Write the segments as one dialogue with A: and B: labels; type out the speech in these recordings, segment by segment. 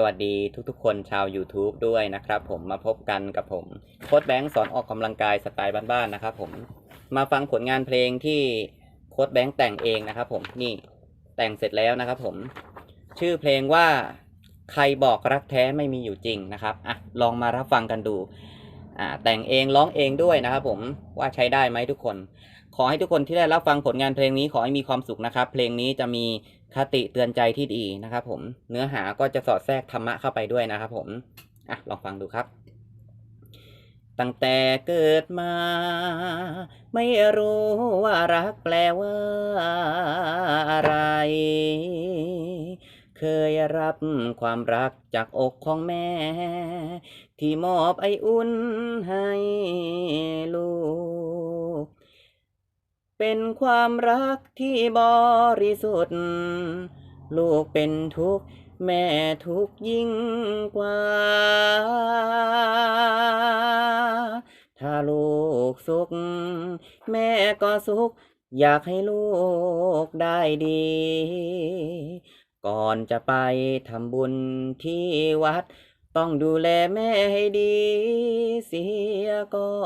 A: สวัสดีทุกๆ คนชาว YouTube ด้วยนะครับผมมาพบกันกับผมโค้ดแบงค์สอนออกกำลังกายสไตล์บ้านๆนะครับผมมาฟังผลงานเพลงที่โค้ดแบงค์แต่งเองนะครับผมนี่แต่งเสร็จแล้วนะครับผมชื่อเพลงว่าใครบอกรักแท้ไม่มีอยู่จริงนะครับอะลองมารับฟังกันดู อ่าแต่งเองร้องเองด้วยนะครับผมว่าใช้ได้ไหมทุกคน ขอให้ทุกคนที่ได้รับฟังผลงานเพลงนี้ขอให้มีความสุขนะครับ เพลงนี้จะมีคติเตือนใจที่ดีนะครับผมเนื้อหาก็จะสอดแทรกธรรมะเข้าไปด้วยนะครับผมอะลองฟังดูครับตั้งแต่เกิดมา ไม่รู้ว่ารักแปลว่าอะไร เคยรับความรักจากอกของแม่ ที่มอบไออุ่นให้ลูก เป็นความรักที่บริสุทธิ์ ลูกเป็นทุกข์แม่ทุกข์ยิ่งกว่า ถ้าลูกสุข แม่ก็สุข อยากให้ลูกได้ดี ก่อนจะไปทำบุญที่วัด ต้องดูแลแม่ให้ดีเสียก่อ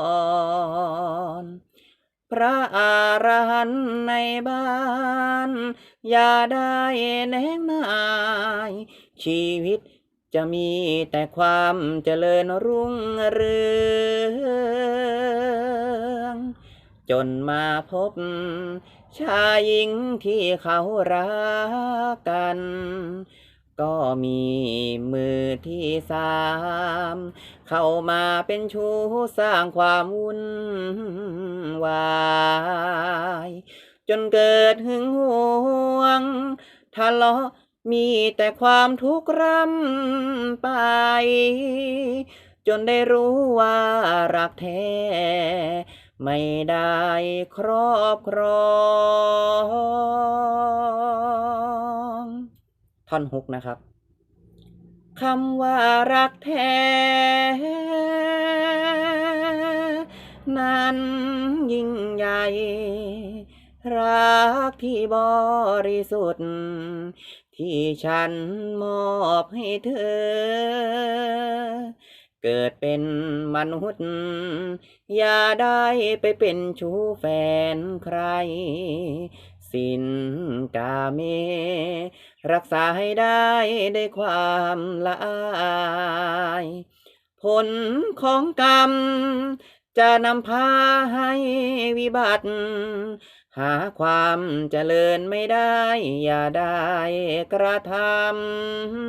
A: นพระอรหันต์ในบ้าน อย่าได้แนงนาย ชีวิตจะมีแต่ความเจริญรุ่งเรือง จนมาพบ ชายหญิงที่เขารักกัน ก็มีมือที่สาม เข้ามาเป็นชู้สร้างความวุ่นวาย จนเกิดหึงหวงทะเลาะมีแต่ความทุกข์รำไป จนได้รู้ว่ารักแท้ ไม่ได้ครอบครอง ท่อนฮุกนะครับคำว่ารักแท้ นั้นยิ่งใหญ่รักที่บริสุทธิ์ ที่ฉันมอบให้เธอ เกิดเป็นมนุษย์ อย่าได้ไปเป็นชู้แฟนใคร สินกาเม รักษาให้ได้ด้วยความละอาย ผลของกรรม จะนำพาให้วิบัติ หาความเจริญไม่ได้ อย่าได้กระทำ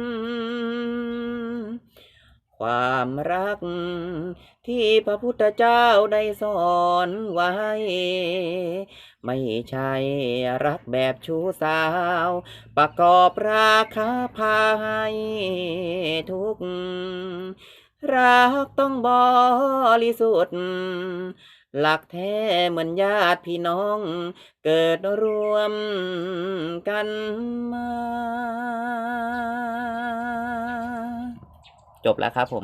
A: ความรัก ที่พระพุทธเจ้าได้สอนไว้ ไม่ใช่รักแบบชู้สาว ประกอบราคาพาให้ทุกข์รักต้องบริสุทธิ์หลักแท้เหมือนญาติพี่น้อง เกิดรวมกันมา จบแล้วครับผม